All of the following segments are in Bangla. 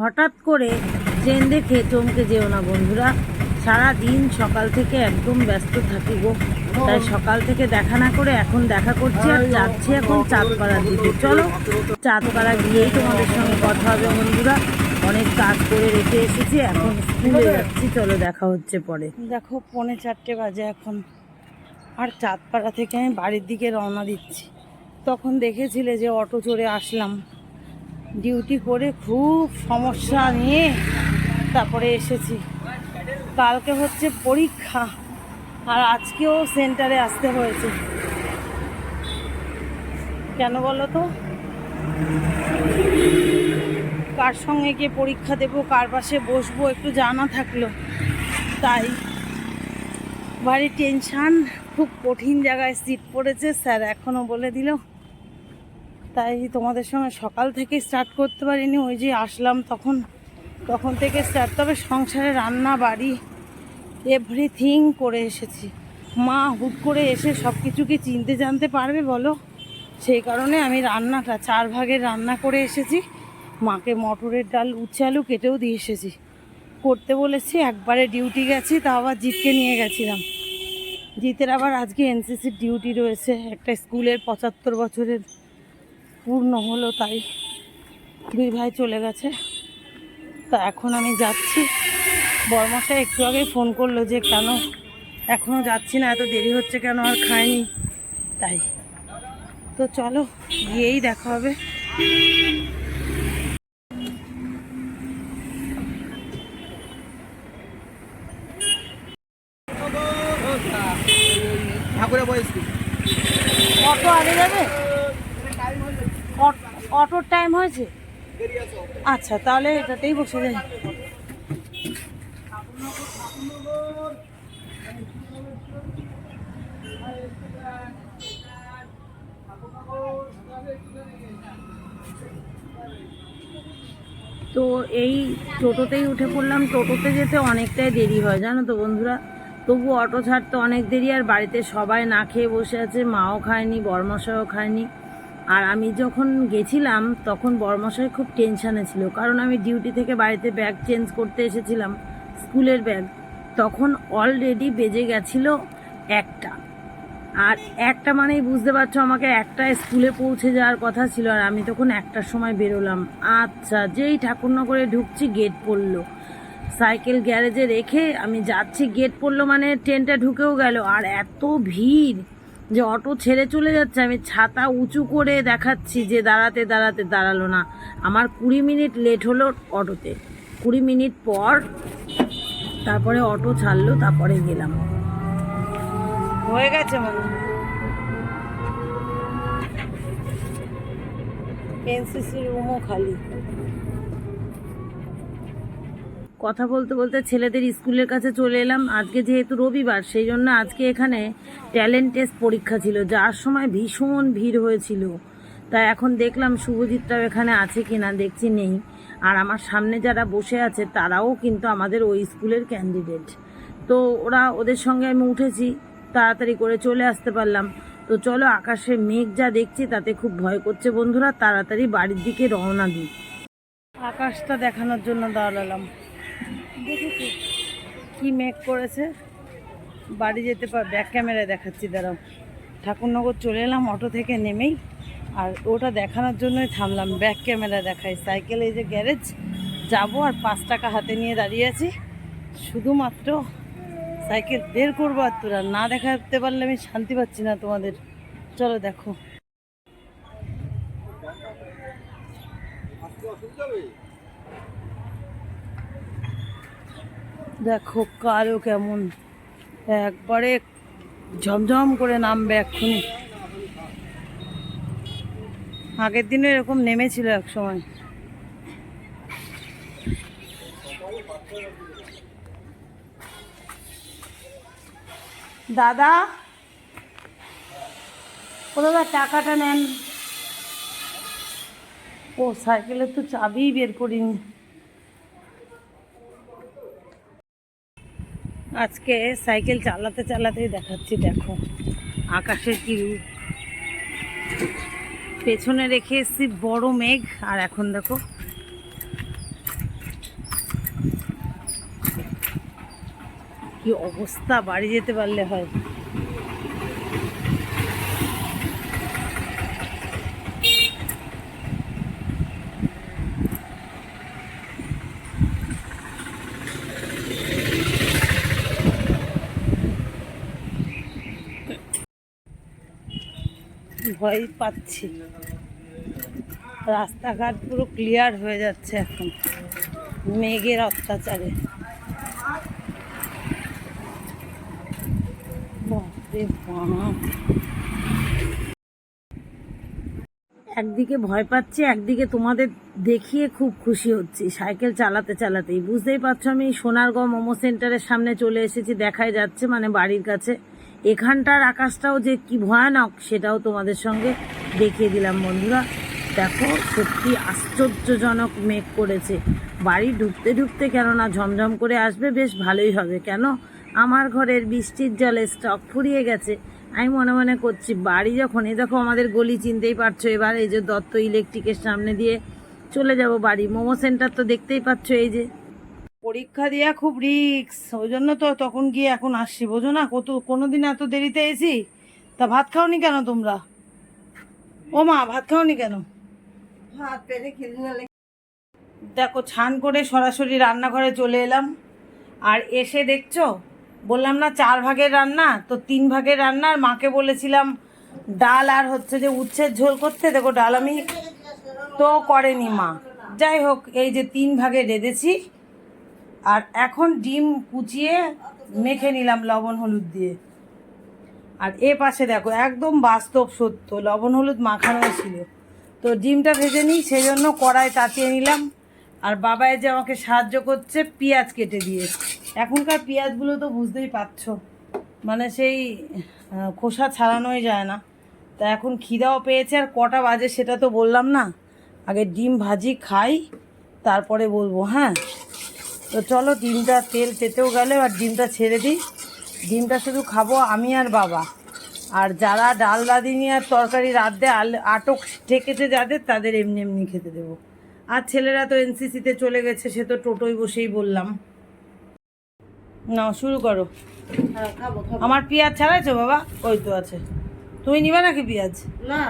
হঠাৎ করে ট্রেন দেখে চমকে যেও না বন্ধুরা। সারা দিন সকাল থেকে একদম ব্যস্ত থাকি গো। তাই সকাল থেকে দেখা না করে এখন দেখা করছি আর যাচ্ছি এখন চাঁদপাড়ার দিকে। চলো, চাঁদপাড়া গিয়েই তোমাদের সঙ্গে কথা হবে বন্ধুরা। অনেক কাজ করে রেখে এসেছি, এখন স্কুলে যাচ্ছি। চলো দেখা হচ্ছে পরে। দেখো, পৌনে চারটে বাজে এখন। আর চাঁদপাড়া থেকে আমি বাড়ির দিকে রওনা দিচ্ছি। তখন দেখেছিলে যে অটো চড়ে আসলাম। ডিউটি করে খুব সমস্যা নিয়ে তারপরে এসেছি। কালকে হচ্ছে পরীক্ষা, আর আজকেও সেন্টারে আসতে হয়েছে। কেন বলো তো? কার সঙ্গে গিয়ে পরীক্ষা দেবো, কার পাশে বসবো, একটু জানা থাকল। তাই বাড়ির টেনশান, খুব কঠিন জায়গায় সিট পড়েছে, স্যার এখনও বলে দিল। তাই তোমাদের সঙ্গে সকাল থেকে স্টার্ট করতে পারিনি। ওই যে আসলাম তখন তখন থেকে স্টার্ট তবে সংসারে রান্না, বাড়ি এভরিথিং করে এসেছি। মা হুট করে এসে সব কিছু কি চিনতে জানতে পারবে, বলো? সেই কারণে আমি রান্নাটা, চার ভাগের রান্না করে এসেছি। মাকে মটরের ডাল, উচ্ছে আলু কেটেও দিয়ে এসেছি। করতে বলেছি, একবারে ডিউটি গেছি, তা আবার জিতকে নিয়ে গেছিলাম। জিতের আবার আজকে এনসিসির ডিউটি রয়েছে, একটা স্কুলের পঁচাত্তর বছরের। পূর্ণ হলো তাই দুই ভাই চলে গেছে। তা এখন আমি যাচ্ছি। বর্মশাই একটু আগে ফোন করল যে, কেন? এখনও যাচ্ছি না, এত দেরি হচ্ছে কেন? আর খাইনি। তাই। তো চলো, গিয়েই দেখা হবে ঠাকুরের বয়স কি? অটো আগে যাবে অট- অটোর টাইম হয়েছে? আচ্ছা তাহলে এটাতেই বসে যাই। তো এই টোটোতেই উঠে পড়লাম। টোটোতে যেতে অনেকটাই দেরি হয়, জানো তো বন্ধুরা? তবু অটো ছাড়তে অনেক দেরি, আর বাড়িতে সবাই না খেয়ে বসে আছে, মাও খায়নি বরমশাইও খায়নি। আর আমি যখন গেছিলাম, তখন বরমশাই খুব টেনশানে ছিল। কারণ আমি ডিউটি থেকে বাড়িতে ব্যাগ চেঞ্জ করতে এসেছিলাম, স্কুলের ব্যাগ তখন অলরেডি বেজে গেছিল একটা। আর একটা মানেই বুঝতে পারছ, আমাকে একটা স্কুলে পৌঁছে যাওয়ার কথা ছিল আর আমি তখন একটার সময় বেরোলাম। আচ্ছা যেই ঠাকুরনগরে ঢুকছি গেট পড়ল। সাইকেল গ্যারেজে রেখে আমি যাচ্ছি গেট পড়ল মানে ট্রেনটা ঢুকেও গেল। আর এত ভিড়! যে অটো ছেড়ে চলে যাচ্ছে, আমি ছাতা উঁচু করে দেখাচ্ছি যে দাঁড়াতে দাঁড়াতে দাঁড়াল না। আমার কুড়ি মিনিট লেট হলো অটোতে। কুড়ি মিনিট পর তারপরে অটো ছাড়লো, তারপরে গেলাম। হয়ে গেছে মনে এনসিসি রুমও খালি। কথা বলতে বলতে ছেলেদের স্কুলের কাছে চলে এলাম। আজকে যেহেতু রবিবার সেই জন্য আজকে এখানে ট্যালেন্ট টেস্ট পরীক্ষা ছিল, যার সময় ভীষণ ভিড় হয়েছিল। তাই এখন দেখলাম শুভজিৎটাও এখানে আছে কি না দেখছি নেই। আর আমার সামনে যারা বসে আছে, তারাও কিন্তু আমাদের ওই স্কুলের ক্যান্ডিডেট তো ওরা ওদের সঙ্গে আমি উঠেছি, তাড়াতাড়ি করে চলে আসতে পারলাম। তো চলো আকাশে মেঘ যা দেখছি, তাতে খুব ভয় করছে বন্ধুরা, তাড়াতাড়ি বাড়ির দিকে রওনা দিই। আকাশটা দেখানোর জন্য দাঁড়ালাম। দেখেছি। কি মেঘ করেছে? বাড়ি যেতে পার ব্যাক ক্যামেরায় দেখাচ্ছি, দাঁড়াও। ঠাকুরনগর চলে এলাম অটো থেকে নেমেই। আর ওটা দেখানোর জন্যই থামলাম ব্যাক ক্যামেরা দেখাই। সাইকেল এই যে গ্যারেজ যাব আর পাঁচ টাকা হাতে নিয়ে দাঁড়িয়ে আছি। শুধুমাত্র সাইকেল বের করব আর তোরা না দেখাতে পারলে আমি শান্তি পাচ্ছি না তোমাদের। চলো দেখো। দেখো কালো কেমন। একবারে ঝমঝম করে নামবে এক্ষুনি। আগের দিনে এরকম নেমেছিল এক সময়। দাদা? ও দাদা, টাকাটা নেন। ও সাইকেলের তো চাবিই বের করিনি। আজকে সাইকেল চালাতে চালাতেই দেখাচ্ছি, দেখো। আকাশের কি রূপ। পেছনে রেখে এসছি বড় মেঘ, আর এখন দেখো। কি অবস্থা, বাড়ি যেতে পারলে হয়। ভয় পাচ্ছি। রাস্তাঘাট পুরো ক্লিয়ার হয়ে যাচ্ছে এখন। মেঘের অত্যাচারে। একদিকে ভয় পাচ্ছি, একদিকে তোমাদের দেখিয়ে খুব খুশি হচ্ছি। সাইকেল চালাতে চালাতেই। বুঝতেই পারছ আমি সোনারগাঁও মোমো সেন্টারের সামনে চলে এসেছি, দেখাই যাচ্ছে মানে বাড়ির কাছে। এখানটার আকাশটাও যে কি ভয়ানক, সেটাও তোমাদের সঙ্গে দেখিয়ে দিলাম বন্ধুরা। দেখো, সত্যি আশ্চর্যজনক মেঘ করেছে। বাড়ি ঢুকতে ঢুকতে কেননা ঝমঝম করে আসবে, বেশ ভালোই হবে। কেন? আমার ঘরের বৃষ্টির জলে স্টক ফুরিয়ে গেছে। আমি মনে মনে করছি, বাড়ি যখন, এই দেখো আমাদের গলি চিনতেই পারছ, এবার এই যে দত্ত ইলেকট্রিকের সামনে দিয়ে চলে যাব বাড়ি। মোমো সেন্টার তো দেখতেই পাচ্ছ, এই যে পরীক্ষা দেওয়া খুব রিক্স ওই জন্য তো তখন গিয়ে এখন আসছি বোঝো না কত কোনোদিন এত দেরিতে এসি? তা ভাত খাওনি কেন তোমরা? ও মা ভাত খাওনি কেন? ভাত পেরে খেলে দেখো ছান করে সরাসরি রান্নাঘরে চলে এলাম। আর এসে দেখছ? বললাম না চার ভাগের রান্না তো তিন ভাগের রান্না আর মাকে বলেছিলাম ডাল আর হচ্ছে যে উচ্ছের ঝোল করতে দেখো ডাল আমি তো করেনি মা। যাই হোক এই যে তিন ভাগে রেঁধেছি আর এখন ডিম কুচিয়ে মেখে নিলাম লবণ হলুদ দিয়ে। আর এ পাশে দেখো, একদম বাস্তব সত্য, লবণ হলুদ মাখানো ছিল। তো ডিমটা ভেজে নিই সেই জন্য কড়াই তাতিয়ে নিলাম। আর বাবাই যে আমাকে সাহায্য করছে, পেঁয়াজ কেটে দিয়ে। এখনকার পেঁয়াজগুলো তো বুঝতেই পারছ মানে সেই খোসা ছাড়ানোই যায় না। তা এখন খিদাও পেয়েছে, আর কটা বাজে সেটা তো বললাম না? আগে ডিম ভাজি খাই, তারপরে বলব হ্যাঁ? তো চলো ডিমটা তেল তেতেও গেলে আর ডিমটা ছেড়ে দিই। ডিমটা শুধু খাব আমি আর বাবা। আর যারা ডাল রাঁধিনি আর তরকারি রাঁধতে আল- আটক ঠেকেছে যাদের তাদের এমনি এমনি খেতে দেবো। আর ছেলেরা তো এনসিসিতে চলে গেছে সে তো টোটোই বসেই বললাম। না শুরু করো। হ্যাঁ আমার পেঁয়াজ ছাড়াইছো বাবা? ওই তো আছে। তুমি নিবে নাকি পেঁয়াজ? না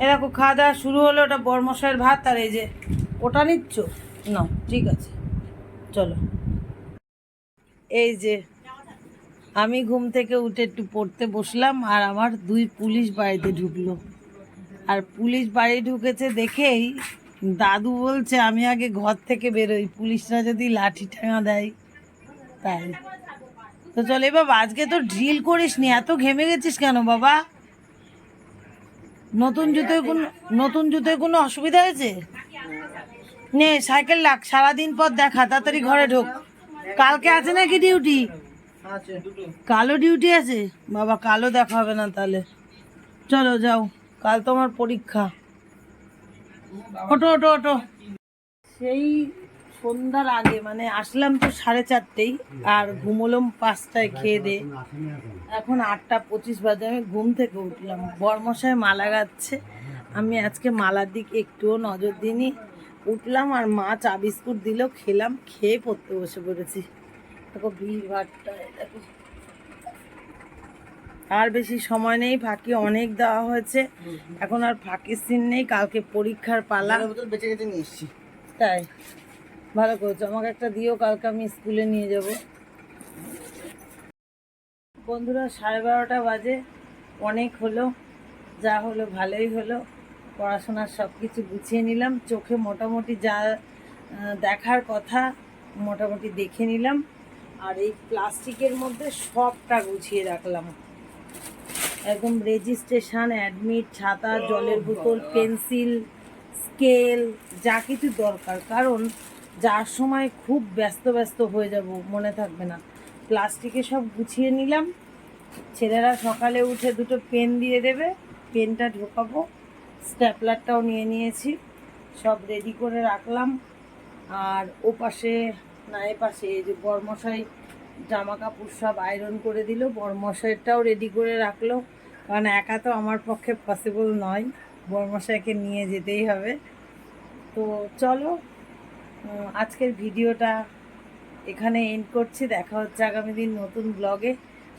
এরকম খাওয়া দাওয়া শুরু হলো ওটা বরমশাইয়ের ভাত আর এই যে ওটা নিচ্ছ? না ঠিক আছে। চলো। এই যে, আমি ঘুম থেকে উঠে একটু পড়তে বসলাম আর আমার দুই পুলিশ বাড়িতে ঢুকলো। আর পুলিশ বাড়ি ঢুকেছে দেখেই দাদু বলছে, আমি আগে ঘর থেকে বেরোই, পুলিশরা যদি লাঠি ঠেঙা দেয় তাই। তো চল, এ বাবা, আজকে তো ড্রিল করিস নি এত ঘেমে গেছিস কেন বাবা? নতুন জুতোয় কোনো, নতুন জুতোয় কোনো অসুবিধা হয়েছে? নে সাইকেল লাগ সারাদিন পর দেখা তাড়াতাড়ি ঘরে ঢোক। কালকে আছে নাকি ডিউটি? কালো ডিউটি আছে? বাবা কালো দেখা হবে না তাহলে। চলো যাও কাল তোমার পরীক্ষা। ওটো ওটো ওটো সেই সন্ধ্যার আগে মানে আসলাম তো সাড়ে চারটেই আর ঘুমোলাম পাঁচটায় খেয়ে দে এখন আটটা পঁচিশ বাজে আমি ঘুম থেকে উঠলাম। বরমশায় মালা গাচ্ছে। আমি আজকে মালার দিকে একটুও নজর দিইনি। উঠলাম আর মা চা বিস্কুট দিল খেলাম খেয়ে পড়তে বসে পড়েছি। দেখো ভিড় ভাড়টা দেখো। আর বেশি সময় নেই ফাঁকি অনেক দেওয়া হয়েছে। এখন আর ফাঁকির সিন নেই কালকে পরীক্ষার পালা। বেঁচে গেছে নিয়ে এসছি। তাই ভালো করেছ। আমাকে একটা দিও কালকে আমি স্কুলে নিয়ে যাব। বন্ধুরা সাড়ে বারোটা বাজে অনেক হলো যা হলো ভালোই হলো। পড়াশোনার সব কিছু গুছিয়ে নিলাম। চোখে মোটামুটি যা দেখার কথা মোটামুটি দেখে নিলাম। আর এই প্লাস্টিকের মধ্যে সবটা গুছিয়ে রাখলাম। একদম রেজিস্ট্রেশন অ্যাডমিট ছাতা জলের বোতল পেন্সিল স্কেল যা কিছু দরকার। কারণ যার সময় খুব ব্যস্ত ব্যস্ত হয়ে যাব মনে থাকবে না। প্লাস্টিকে সব গুছিয়ে নিলাম। ছেলেরা সকালে উঠে দুটো পেন দিয়ে দেবে। পেনটা ঢোকাবো। স্ট্যাপলারটাও নিয়ে নিয়েছি। সব রেডি করে রাখলাম। আর ও পাশে না এ পাশে এই যে বরমশাই জামা কাপড় সব আয়রন করে দিল। বরমশাইটাও রেডি করে রাখল। কারণ একা তো আমার পক্ষে পসিবল নয়। বরমশাইকে নিয়ে যেতেই হবে। তো চলো আজকের ভিডিওটা এখানে এন্ড করছি। দেখা হচ্ছে আগামী দিন নতুন ব্লগে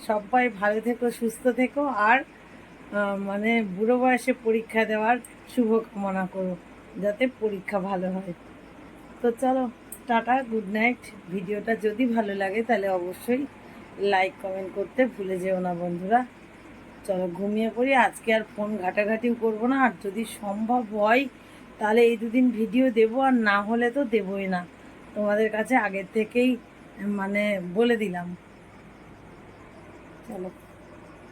সবাই ভালো থেকো, সুস্থ থেকো। আর মানে বুড়ো বয়সে পরীক্ষা দেওয়ার শুভকামনা করো, যাতে পরীক্ষা ভালো হয়। তো চলো, টাটা গুড নাইট ভিডিওটা যদি ভালো লাগে, তাহলে অবশ্যই লাইক কমেন্ট করতে ভুলে যেও না বন্ধুরা। চলো, ঘুমিয়ে পড়ি। আজকে আর ফোন ঘাটাঘাটিও করব না। আর যদি সম্ভব হয়, তাহলে এই দুদিন ভিডিও দেবো। আর না হলে তো দেবই না। তোমাদের কাছে আগের থেকেই মানে বলে দিলাম। চলো।